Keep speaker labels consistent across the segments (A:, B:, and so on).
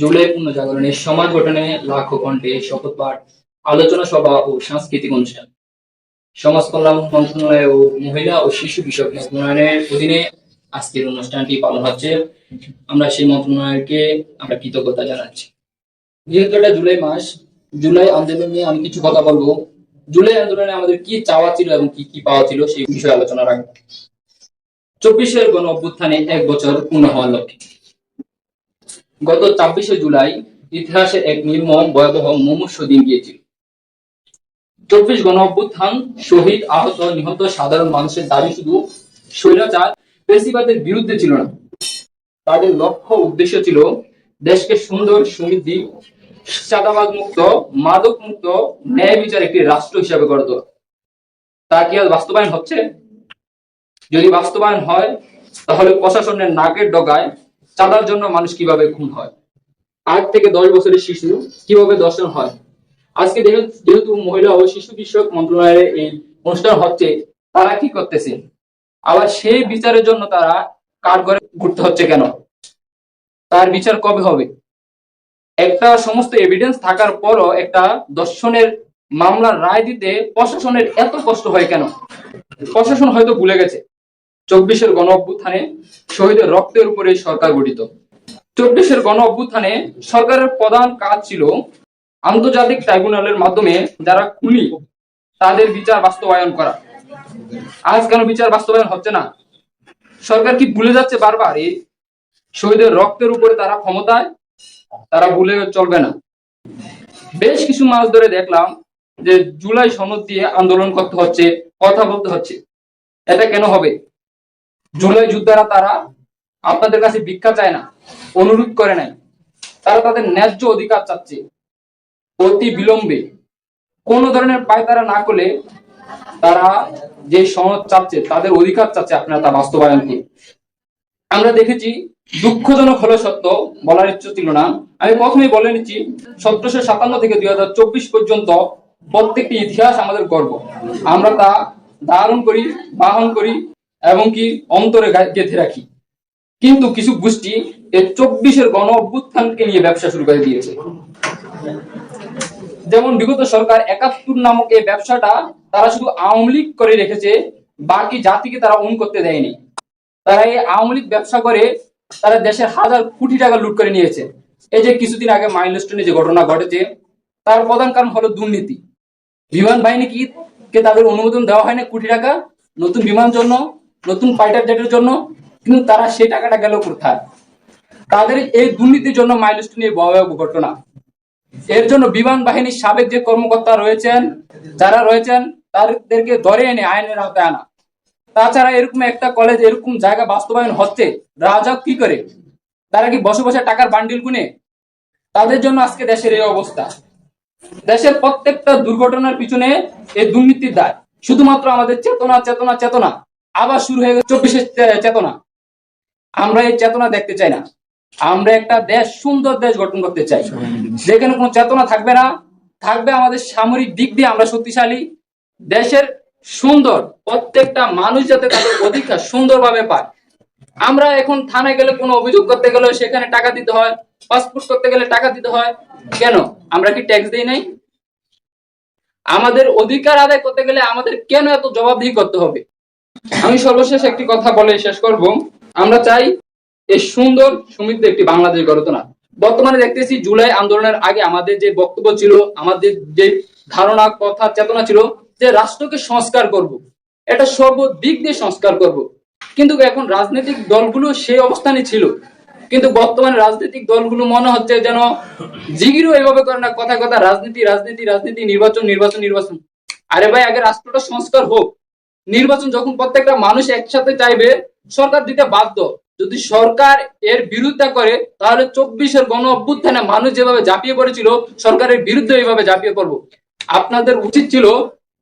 A: জুলাই পুনর্জাগরণে সমাজ গঠনে লাখো কণ্ঠে শপথ পাঠ আলোচনা সভা ও সাংস্কৃতিক অনুষ্ঠান। সমাজ কল্যাণ মন্ত্রণালয় ও মহিলা ও শিশু বিষয়ক মন্ত্রণালয়ের অধীনে আজকের অনুষ্ঠানটি পালন হচ্ছে। আমরা সেই মন্ত্রণালয়কে আমরা কৃতজ্ঞতা জানাচ্ছি। যেহেতু এটা জুলাই মাস, জুলাই আন্দোলন নিয়ে আমি কিছু কথা বলব। জুলাই আন্দোলনে আমাদের কি চাওয়া ছিল এবং কি কি পাওয়া ছিল সেই বিষয়ে আলোচনা রাখব। চব্বিশের গণ অভ্যুত্থানে এক বছর পূর্ণ হওয়ার লক্ষ্যে। গত ছাব্বিশে জুলাই ইতিহাসের এক নির্মম ভয়াবহ মুমূর্ষ দিন গিয়েছিল। চব্বিশ গণ শহীদ, আহত, নিহত সাধারণ মানুষের দাবি শুধু স্বৈরাচার পেশিবাদের বিরুদ্ধে ছিল না। তাদের লক্ষ্য উদ্দেশ্য ছিল দেশকে সুন্দর, সমৃদ্ধি চাঁদাবাদ মুক্ত, মাদক মুক্ত, ন্যায় বিচার একটি রাষ্ট্র হিসাবে গড়ে তোলা। তা কি আর বাস্তবায়ন হচ্ছে? যদি বাস্তবায়ন হয়, তাহলে প্রশাসনের নাকের ডগায় চাঁদার জন্য মানুষ কীভাবে খুন হয়? আট থেকে দশ বছরের শিশু, কীভাবে দর্শন হয়? আজকে যেহেতু মহিলা ও শিশু বিষয়ক মন্ত্রণালয়ের এই অনুষ্ঠান হচ্ছে, তারা কি করতেছে? আবার সেই বিচারের জন্য তারা কার ঘরে ঘুরতে হচ্ছে কেন? তার বিচার কবে হবে? একটা সমস্ত এভিডেন্স থাকার পরও একটা দর্শনের মামলার রায় দিতে প্রশাসনের এত কষ্ট হয় কেন? প্রশাসন হয়তো ভুলে গেছে। চব্বিশের গণ অভ্যুত্থানে শহীদের রক্তের উপরে সরকার গঠিত। চব্বিশের গণ অভ্যুত্থানে সরকারের প্রধান কাজ ছিল আন্তর্জাতিক ট্রাইব্যুনালের মাধ্যমে যারা খুনি, তাদের বিচার বাস্তবায়ন করা। আজ কেন বিচার বাস্তবায়ন হচ্ছে না? সরকার কি ভুলে যাচ্ছে বারবার এই শহীদের রক্তের উপরে তারা ক্ষমতায়? তারা ভুলে চলবে না। বেশ কিছু মাস ধরে দেখলাম যে জুলাই সনদ দিয়ে আন্দোলন করতে হচ্ছে, কথা বলতে হচ্ছে। এটা কেন হবে? জুলাই যোদ্ধারা তারা আপনাদের কাছে ভিক্ষা চায় না, অনুরোধ করে নাই। তারা তাদের ন্যায্য অধিকার চাচ্ছে, অতি বিলম্বে। কোন ধরনের পায়তারা না করলে তারা যে সনদ চাচ্ছে, তাদের অধিকার চাচ্ছে আপনারা তা বাস্তবায়ন করুন। আমরা দেখেছি দুঃখজনক হলো সত্য, বলার ইচ্ছা ছিল না। আমি প্রথমেই বলে নিচ্ছি, সতেরোশো সাতান্ন থেকে দুই হাজার চব্বিশ পর্যন্ত প্রত্যেকটি ইতিহাস আমাদের গর্ব। আমরা তা ধারণ করি, বাহন করি এবং কি অন্তরে গেঁথে রাখি। কিন্তু কিছু গোষ্ঠী এই চব্বিশের গণ অভ্যুত্থানকে নিয়ে ব্যবসা শুরু করে দিয়েছে। যেমন বিগত সরকার একাত্তর নামক এই ব্যবসাটা তারা শুধু আওয়ামী লীগ করে রেখেছে, বাকি জাতিকে তারা অন করতে দেয়নি। তারা এই আওয়ামী লীগ ব্যবসা করে তারা দেশের হাজার কোটি টাকা লুট করে নিয়েছে। এই যে কিছুদিন আগে মাইলস্টোনে যে ঘটনা ঘটেছে, তার প্রধান কারণ হলো দুর্নীতি। বিমান বাহিনী কি তাদের অনুমোদন দেওয়া হয় না কোটি টাকা। নতুন বিমান জন্য নতুন ফাইটার জেটের জন্য, কিন্তু তারা সেই টাকাটা গেল কোথায়? তাদের এই দুর্নীতির জন্য মাইলস্টোনে ভয়াবহ ঘটনা। এর জন্য বিমান বাহিনীর সাবেক যে কর্মকর্তা রয়েছেন, যারা রয়েছেন, তাদেরকে ধরে এনে আইনের আওতায় আনা। তাছাড়া এরকম একটা কলেজ এরকম জায়গা বাস্তবায়ন হচ্ছে, রাজা কি করে? তারা কি বসে বসে টাকার বান্ডিল গুনে? তাদের জন্য আজকে দেশের এই অবস্থা। দেশের প্রত্যেকটা দুর্ঘটনার পিছনে এই দুর্নীতির দায়। শুধুমাত্র আমাদের চেতনা চেতনা চেতনা। আবার শুরু হয়ে গেছে চব্বিশের চেতনা। আমরা এই চেতনা দেখতে চাই না। আমরা একটা দেশ, সুন্দর দেশ গঠন করতে চাই। যেখানে কোনো চেতনা থাকবে না। থাকবে আমাদের সামরিক দিক দিয়ে আমরা শক্তিশালী। দেশের সুন্দর, প্রত্যেকটা মানুষ যাতে তাদের অধিকার সুন্দরভাবে পায়। আমরা এখন থানায় গেলে কোনো অভিযোগ করতে গেলে সেখানে টাকা দিতে হয়, পাসপোর্ট করতে গেলে টাকা দিতে হয়। কেন? আমরা কি ট্যাক্স দিই নাই? আমাদের অধিকার আদায় করতে গেলে আমাদের কেন এত জবাবদিহি করতে হবে? আমি সর্বশেষ একটি কথা বলে শেষ করব। আমরা চাই এই সুন্দর সমৃদ্ধ একটি বাংলাদেশ গড়ে তোলা বর্তমানে দেখতেছি জুলাই আন্দোলনের আগে আমাদের যে বক্তব্য ছিল, আমাদের যে ধারণা, কথা, চেতনা ছিল যে রাষ্ট্রকে সংস্কার করব। এটা সর্বদিক দিয়ে সংস্কার করব। কিন্তু এখন রাজনৈতিক দলগুলো সেই অবস্থানে ছিল। কিন্তু বর্তমানে রাজনৈতিক দলগুলো মনে হচ্ছে যেন জিগিরও এভাবে করে না কথা কথা রাজনীতি রাজনীতি রাজনীতি, নির্বাচন নির্বাচন নির্বাচন। আরে ভাই, আগে রাষ্ট্রটা সংস্কার হোক। নির্বাচন যখন প্রত্যেকটা মানুষ একসাথে চাইবে, সরকার দিতে বাধ্য। যদি সরকার এর বিরুদ্ধে করে, তাহলে চব্বিশের গণ অভ্যুত্থানে মানুষ যেভাবে ঝাঁপিয়ে পড়েছিল, সরকারের বিরুদ্ধে এইভাবে ঝাঁপিয়ে পড়ব। আপনাদের উচিত ছিল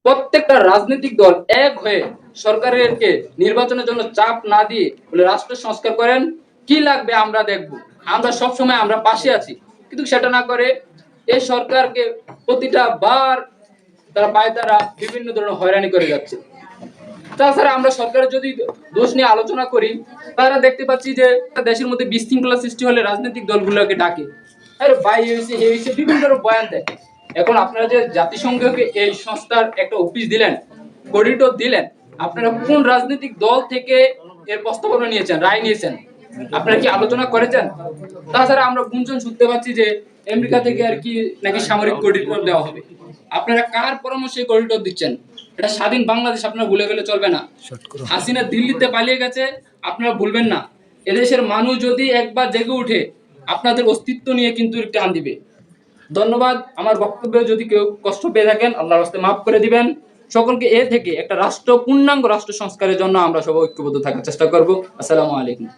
A: প্রত্যেকটা রাজনৈতিক দল এক হয়ে সরকারেরকে নির্বাচনের জন্য চাপ না দিয়ে বলে রাষ্ট্র সংস্কার করেন, কি লাগবে আমরা দেখব। আমরা সব সময় আমরা পাশে আছি, কিন্তু সেটা না করে এই সরকারকে প্রতিটা বার তারা পায় তারা বিভিন্ন ধরনের হয়রানি করে যাচ্ছে।
B: তাছাড়া আমরা সরকারের যদি দোষ নিয়ে আলোচনা করি তারা দেখতে পাচ্ছি যে দেশের মধ্যে বিশৃঙ্খলা সৃষ্টি হলে রাজনৈতিক দলগুলোকে ডাকে। বিভিন্ন বয়ান দেয়। এখন আপনারা যে জাতিসংঘকে এই সংস্থার একটা অফিস দিলেন করিডোর দিলেন, আপনারা কোন রাজনৈতিক দল থেকে এর প্রস্তাবনা নিয়েছেন, রায় নিয়েছেন? আপনারা কি আলোচনা করেছেন? তাছাড়া আমরা গুঞ্জন শুনতে পাচ্ছি যে আমেরিকা থেকে আর কি নাকি সামরিক করিডোর দেওয়া হবে। আপনারা কার পরামর্শে করিডোর দিচ্ছেন? এটা স্বাধীন বাংলাদেশ আপনারা ভুলে গেলে চলবে না। হাসিনা দিল্লিতে পালিয়ে গেছে আপনারা ভুলবেন না। এদেশের মানুষ যদি একবার জেগে উঠে আপনাদের অস্তিত্ব নিয়ে কিন্তু টান দিবে। ধন্যবাদ। আমার বক্তব্যে যদি কেউ কষ্ট পেয়ে থাকেন আল্লাহর হস্তে মাফ করে দিবেন। সকলকে এ থেকে একটা রাষ্ট্র পূর্ণাঙ্গ রাষ্ট্র সংস্কারের জন্য আমরা সবাই ঐক্যবদ্ধ থাকার চেষ্টা করব। আসসালামু আলাইকুম।